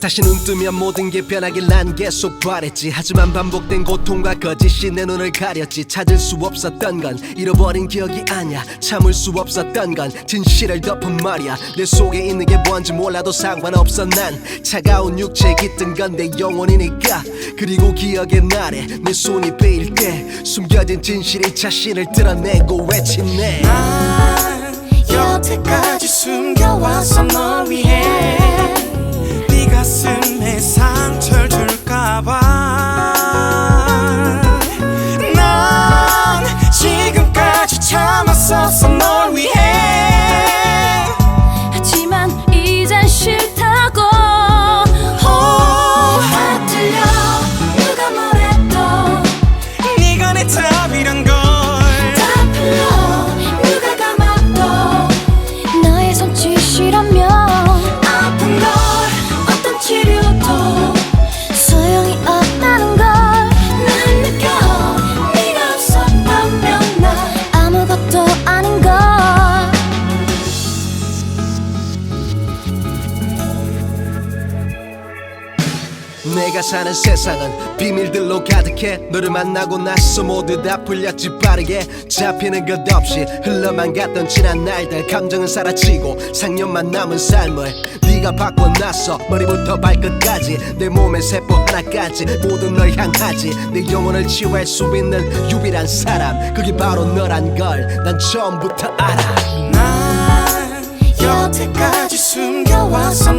다시 눈 뜨면 모든 게 변하길 난 계속 바랬지. 하지만 반복된 고통과 거짓이 내 눈을 가렸지. 찾을 수 없었던 건 잃어버린 기억이 아니야. 참을 수 없었던 건 진실을 덮은 말이야. 내 속에 있는 게 뭔지 몰라도 상관없어. 난 차가운 육체에 깃든 건 내 영혼이니까. 그리고 기억의 날에 내 손이 베일 때 숨겨진 진실이 자신을 드러내고 외치네. 난 여태까지 숨겨왔어 널 내가 사는 세상은 비밀들로 가득해. 너를 만나고 나서 모두 다 풀렸지 빠르게. 잡히는 것 없이 흘러만 갔던 지난 날들. 감정은 사라지고 상념만 남은 삶을 네가 바꿔놨어. 머리부터 발끝까지 내 몸의 세포 하나까지 모두 널 향하지. 내 영혼을 치유할 수 있는 유일한 사람. 그게 바로 너란 걸 난 처음부터 알아. 난 여태까지 숨겨왔어